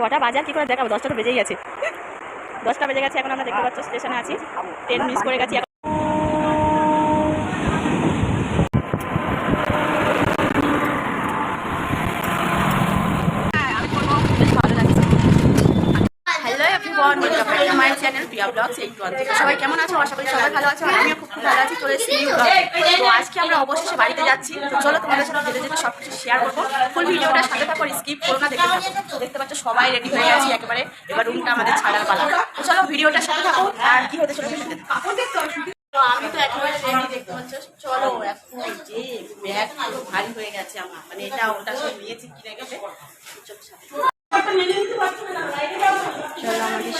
কটা বাজার? কি করে দেখাবো? দশটা তো বেজেই গেছে। দশটা বেজে গেছে, এখন আমরা দেখতে পাচ্ছি, স্টেশনে আছি। ট্রেন মিস করে গেছি এখন বেশ ভালো লাগছে hello everyone welcome back to my channel Priya vlogs এই সবাই কেমন আছো? আশা সবাই ভালো আছো, আমিও খুব ভালো আছি। চলে আজকে আমরা অবশেষে বাড়িতে যাচ্ছি। চলো তোমাদের সাথে সব কিছু শেয়ার করব। ফুল ভিডিওটা সাথে থাকো স্কিপ করো না, দেখতে থাকো। দেখতে পাচ্ছ, সবাই রেডি হয়ে গেছি একেবারে। এবার রুমটা আমাদের ছাড়ার চলো ভিডিওটা সাথে থাকো, আর কি হতে চলেছে তো আমি তো একেবারে রেডি দেখতে পাচ্ছ। চলো, এখন যে ব্যাগ ভারী হয়ে গেছে আমার। মানে এটা ওটা সব নিয়েছি কিনে গেছে। চলো সাথে।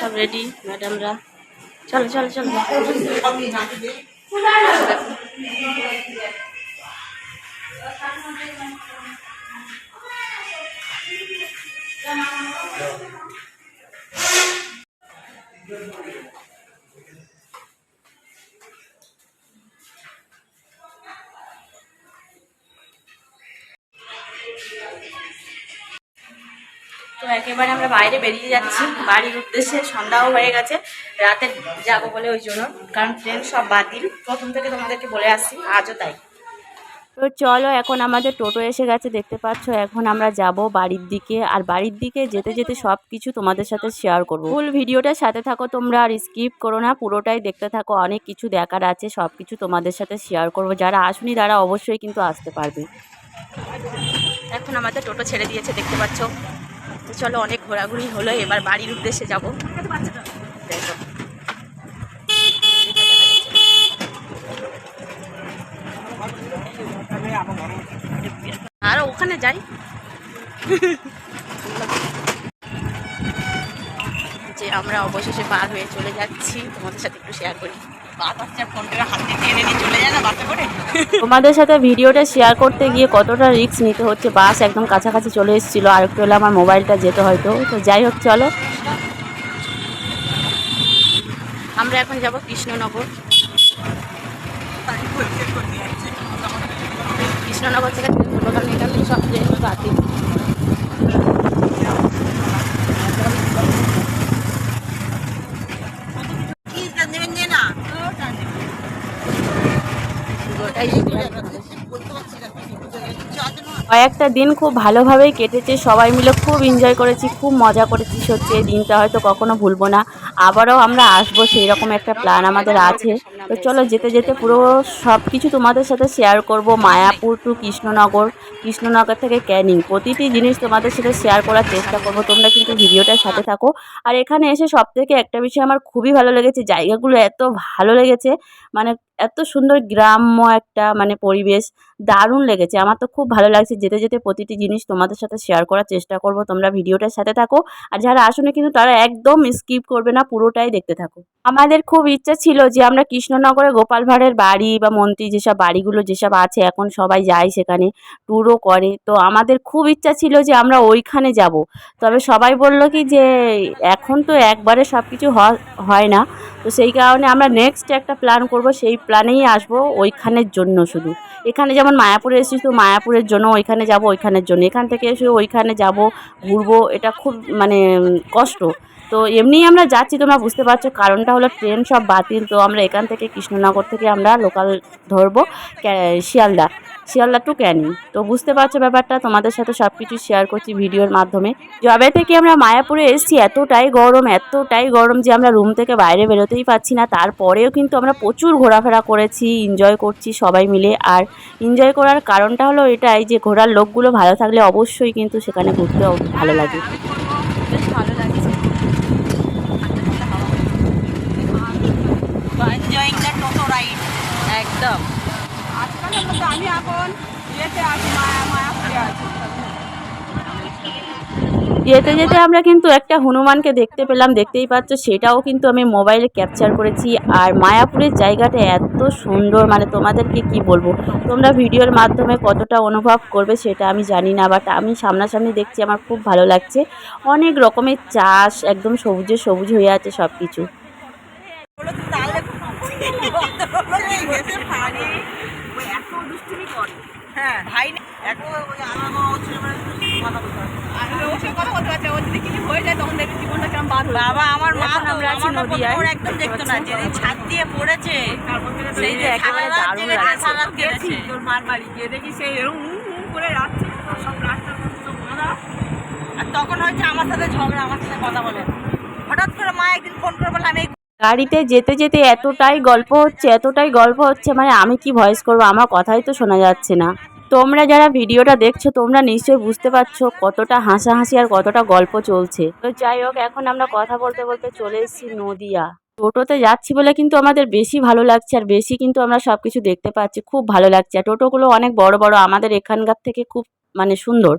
সব রেডি ম্যাডামরা চলো চলো চলো। তো একেবারে আমরা বাইরে বেরিয়ে যাচ্ছি। বাড়ির উদ্দেশ্যে সন্ধ্যাও হয়ে গেছে রাতে যাব বলে ওই জন্য কারণ ট্রেন সব বাতিল। প্রথম থেকে তোমাদেরকে বলে আসছি আজও তাই। তো চলো এখন আমাদের টোটো এসে গেছে দেখতে পাচ্ছ এখন আমরা যাব বাড়ির দিকে। আর বাড়ির দিকে যেতে যেতে সব কিছু তোমাদের সাথে শেয়ার করব। ফুল ভিডিওটার সাথে থাকো তোমরা আর স্কিপ করো না পুরোটাই দেখতে থাকো। অনেক কিছু দেখার আছে সব কিছু তোমাদের সাথে শেয়ার করব। যারা আসুনি তারা অবশ্যই কিন্তু আসতে পারবে। এখন আমাদের টোটো ছেড়ে দিয়েছে দেখতে পাচ্ছ। তো চলো অনেক ঘোরাঘুরি হলো, এবার বাড়ির উদ্দেশ্যে যাব। আর ওখানে যাই। যে আমরা অবশেষে পার হয়ে চলে যাচ্ছি, তোমাদের সাথে একটু শেয়ার করি। তোমাদের সাথে ভিডিওটা শেয়ার করতে গিয়ে কতটা রিস্ক নিতে হচ্ছে? বাস একদম কাছাকাছি চলে এসেছিল। আর একটু হলে আমার মোবাইলটা যেতে হয়তো। তো যাই হোক, চলো। আমরা এখন যাব কৃষ্ণনগর। কৃষ্ণনগর থেকে সব ট্রেন বাতিল কয়েকটা দিন খুব ভালোভাবেই কেটেছে। সবাই মিলে খুব এনজয় করেছি, খুব মজা করেছি। সত্যি, এই দিনটা হয়তো কখনো ভুলবো না। আবারও আমরা আসব সেই রকম একটা প্ল্যান আমাদের আছে। তো চলো, যেতে যেতে পুরো সব কিছু তোমাদের সাথে শেয়ার করব। মায়াপুর টু কৃষ্ণনগর কৃষ্ণনগর থেকে ক্যানিং। প্রতিটি জিনিস তোমাদের সাথে শেয়ার করার চেষ্টা করব। তোমরা কিন্তু ভিডিওটার সাথে থাকো। আর এখানে এসে সব থেকে একটা বিষয় আমার খুবই ভালো লেগেছে, জায়গাগুলো এত ভালো লেগেছে। মানে এত সুন্দর গ্রাম্য একটা মানে পরিবেশ দারুণ লেগেছে। আমার তো খুব ভালো লাগছে যেতে যেতে প্রতিটি জিনিস তোমাদের সাথে শেয়ার করার চেষ্টা করব। তোমরা ভিডিওটার সাথে থাকো। আর যারা আসনে কিন্তু তারা একদম স্কিপ করবে না, পুরোটাই দেখতে থাকো। আমাদের খুব ইচ্ছা ছিল যে আমরা কৃষ্ণনগরে গোপাল ভাঁড়ের বাড়ি বা মন্ত্রী যেসব বাড়িগুলো যেসব আছে, এখন সবাই যায় সেখানে ট্যুরও করে। তো আমাদের খুব ইচ্ছা ছিল যে আমরা ওইখানে যাব। তবে সবাই বলল কি যে এখন তো একবারে সব কিছু হয় না। তো সেই কারণে আমরা নেক্সট একটা প্ল্যান করব, সেই প্ল্যানেই আসব ওইখানের জন্য শুধু। এখানে যেমন মায়াপুরে এসেছি, তো মায়াপুরের জন্য ওইখানে যাব, ওইখানের জন্য। এখান থেকে এসে ওইখানে যাব, ঘুরবো, এটা খুব মানে কষ্ট। তো এমনিই আমরা যাচ্ছি, তোমরা বুঝতে পারছ কারণটা হলো ট্রেন সব বাতিল, তো আমরা এখান থেকে কৃষ্ণনগর থেকে আমরা লোকাল ধরবো শিয়ালদা শিয়ালদা টু ক্যানিং। তো বুঝতে পারছ ব্যাপারটা, তোমাদের সাথে সব কিছু শেয়ার করছি ভিডিওর মাধ্যমে। যবে থেকে আমরা মায়াপুরে এসেছি, এতটাই গরম এতটাই গরম যে আমরা রুম থেকে বাইরে বেরোতেই পারছি না। তারপরেও কিন্তু আমরা প্রচুর ঘোরাফেরা করেছি এনজয় করছি সবাই মিলে। আর এনজয় করার কারণটা হলো এটাই যে ঘোরার লোকগুলো ভালো থাকলে অবশ্যই কিন্তু সেখানে ঘুরতে ভালো লাগে বেশ ভালো লাগছে এনজয়িং দ্য টোটো রাইড একদম আমি এখন ইয়েতে আছি মায়া মায়াপুরে আছি। যেতে যেতে আমরা কিন্তু একটা হনুমানকে দেখতে পেলাম দেখতেই পাচ্ছ সেটাও কিন্তু আমি মোবাইলে ক্যাপচার করেছি। আর মায়াপুরের জায়গাটা এত সুন্দর মানে তোমাদেরকে কি বলব? তোমরা ভিডিওর মাধ্যমে কতটা অনুভব করবে সেটা আমি জানি না বাট আমি সামনাসামনি দেখছি আমার খুব ভালো লাগছে। অনেক রকমের চাষ একদম সবুজে সবুজ হয়ে আছে সব কিছু হ্যাঁ। ভাই বাবা আমার মা আমরা আছি নদিয়ায়। একদম দেখতো না যেদিন ছাদ দিয়ে পড়েছে। সেই যে একেবারে সারা রাত দারুণ জেগেছে, লাগছে। সারা রাত কেঁদেছে। আর তখন হয়েছে আমার সাথে ঝগড়া আমার সাথে কথা বলে। হঠাৎ করে মা একদিন ফোন করে বললাম এই গাড়িতে যেতে যেতে এতটাই গল্প হচ্ছে, এতটাই গল্প হচ্ছে মানে আমি কি ভয়েস করব? আমার কথাই তো শোনা যাচ্ছে না। তোমরা যারা ভিডিওটা দেখছ, তোমরা নিশ্চয়ই বুঝতে পারছ কতটা হাসাহাসি আর কতটা গল্প চলছে। তো যাই হোক, এখন আমরা কথা বলতে বলতে চলে এসেছি নদিয়া। টোটোতে যাচ্ছি বলে কিন্তু আমাদের বেশি ভালো লাগছে আর বেশি কিন্তু আমরা সব কিছু দেখতে পাচ্ছি। খুব ভালো লাগছে। আর টোটোগুলো অনেক বড় বড়, আমাদের এখানকার থেকে খুব মানে সুন্দর।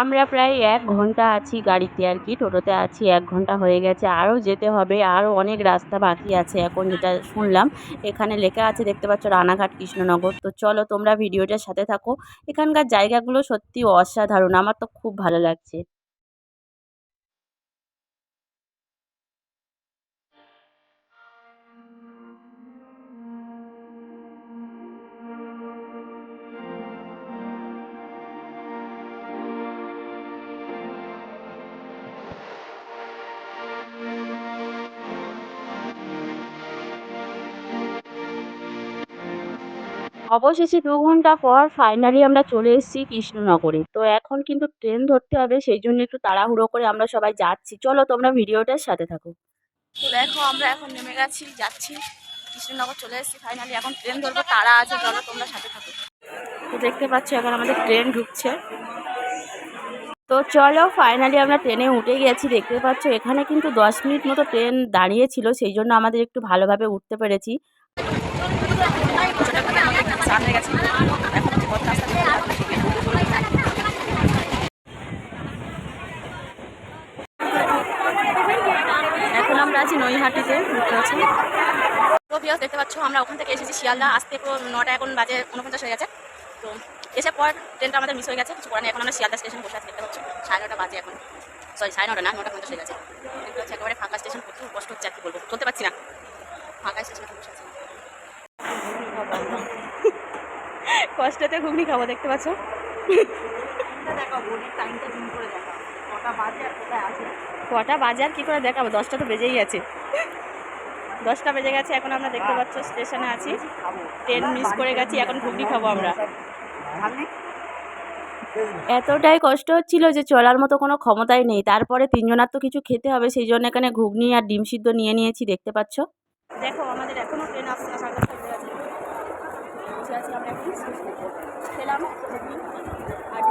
আমরা প্রায় এক ঘণ্টা আছি গাড়িতে আর কি, টোটোতে আছি, এক ঘণ্টা হয়ে গেছে, আরও যেতে হবে, আরও অনেক রাস্তা বাকি আছে এখন যেটা শুনলাম, এখানে লেখা আছে দেখতে পাচ্ছ রানাঘাট কৃষ্ণনগর, তো চলো তোমরা ভিডিওটার সাথে থাকো, এখানকার জায়গাগুলো সত্যি অসাধারণ, আমার তো খুব ভালো লাগছে। অবশেষে দু ঘণ্টা পর ফাইনালি আমরা চলে এসেছি কৃষ্ণনগরে। তো এখন কিন্তু ট্রেন ধরতে হবে সেই জন্য একটু তাড়াহুড়ো করে আমরা সবাই যাচ্ছি। চলো তোমরা ভিডিওটার সাথে থাকো। তো দেখো আমরা এখন নেমে গেছি, যাচ্ছি। কৃষ্ণনগর চলে এসেছি ফাইনালি এখন ট্রেন ধরবো, তারা আছে, চলো তোমরা সাথে থাকো। তো দেখতে পাচ্ছ এখন আমাদের ট্রেন ঢুকছে। তো চলো ফাইনালি আমরা ট্রেনে উঠে গেছি। দেখতে পাচ্ছ এখানে কিন্তু দশ মিনিট মতো ট্রেন দাঁড়িয়েছিল সেই জন্য আমাদের একটু ভালোভাবে উঠতে পেরেছি। এখন আমরা আছি নৈহাটিতে দেখতে পাচ্ছ তো দেখতে পাচ্ছ, আমরা ওখান থেকে এসেছি শিয়ালদা। আসতে পুরো নটা এখন বাজে উনপঞ্চাশ হয়ে গেছে। তো এসে পর ট্রেনটা আমাদের মিস হয়ে গেছে, কিছু করার এখন আমরা শিয়ালদা স্টেশন বসে আছি, দেখতে পাচ্ছ? সাড়ে নটা বাজে এখন। সরি সাড়ে নটা না, নটা পঞ্চাশ হয়ে গেছে। দেখতে পাচ্ছি, একেবারে ফাঁকা স্টেশন প্রচুর কষ্ট হচ্ছে, আর কি বলব? চলতে পারছি না। ফাঁকা স্টেশনে বসে আছি। কষ্টতে ঘুগনি খাব দেখতে পাচ্ছ? দেখো বোর্ডের টাইমটা করে দেখা কটা বাজে আর কোথায় আছে? কটা বাজে আর কী করে দেখাবো? দশটা তো বেজেই গেছে। দশটা বেজে গেছে এখন আমরা দেখতে পাচ্ছ স্টেশনে আছি। ট্রেন মিস করে গেছি এখন ঘুগনি খাব আমরা। এতটাই কষ্ট হচ্ছিল যে চলার মতো কোনো ক্ষমতাই নেই। তারপরে তিনজনার তো কিছু খেতে হবে সেই জন্য এখানে ঘুগনি আর ডিম সিদ্ধ নিয়ে নিয়েছি দেখতে পাচ্ছ? দেখো আমাদের এখনও ট্রেন আসছে না সাড়ে দশটা বেজে গেছে আমরা খেলাম আর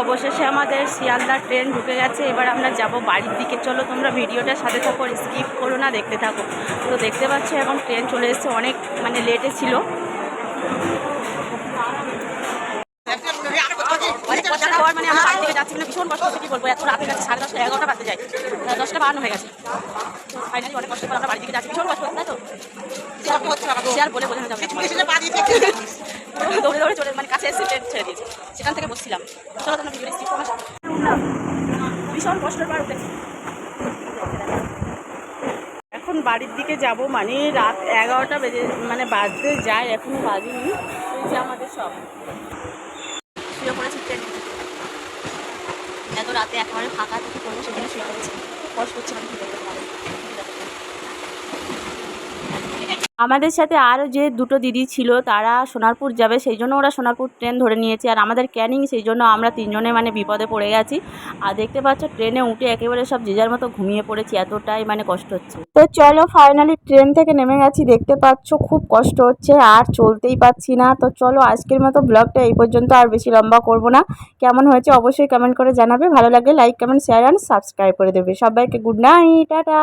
অবশেষে আমাদের শিয়ালদার ট্রেন ঢুকে গেছে, এবার আমরা যাব বাড়ির দিকে। চলো তোমরা ভিডিওটার সাথে থাকো স্কিপ করো না, দেখতে থাকো। তো দেখতে পাচ্ছ, এখন ট্রেন চলে এসেছে, অনেক মানে লেটে ছিল অনেক কষ্টের পর মানে আমরা বাড়ি থেকে যাচ্ছি মানে ভীষণ কষ্ট হচ্ছে কি বলব? এত রাতে গেছে সাড়ে দশটা এগারোটা বাজতে যায়। দশটা বাহান্ন হয়ে গেছে। তো ফাইনালি অনেক কষ্ট পর আমরা বাড়ি থেকে যাচ্ছি। ভীষণ কষ্ট হচ্ছে তাই তো? সে আর বলে যাবে না। দৌড়ে দৌড়ে চলে মানে কাছে এসে ট্রেন ছেড়ে দিয়েছে। সেখান থেকে বসছিলাম। চলো তোমরা ভিডিও স্কিপ করো। ভীষণ কষ্টের পর উঠেছি। এখন বাড়ির দিকে যাব মানে রাত এগারোটা বেজে মানে বাজতে যায় এখনও বাজেনি। এই যে আমাদের সব শুয়ে পড়েছি ট্রেনে এত রাতে একেবারে ফাঁকা থেকে করব সেখানে শুয়ে পড়েছি কষ্ট হচ্ছে মানে কি বলব তোমাদের। আমাদের সাথে আরও যে দুটো দিদি ছিল, তারা সোনারপুর যাবে, সেই জন্য ওরা সোনারপুর ট্রেন ধরে নিয়েছে। আর আমাদের ক্যানিং, সেই জন্য আমরা তিনজনে মানে বিপদে পড়ে গেছি। আর দেখতে পাচ্ছ ট্রেনে উঠে একেবারে সব যে যার মতো ঘুমিয়ে পড়েছি, এতটাই মানে কষ্ট হচ্ছে। তো চলো ফাইনালি ট্রেন থেকে নেমে গেছি। দেখতে পাচ্ছ, খুব কষ্ট হচ্ছে, আর চলতেই পাচ্ছি না। তো চলো, আজকের মতো ব্লগটা এই পর্যন্ত, আর বেশি লম্বা করব না। কেমন হয়েছে অবশ্যই কমেন্ট করে জানাবে। ভালো লাগলে like comment share and subscribe করে দেবে। সবাইকে গুড নাইট টাটা।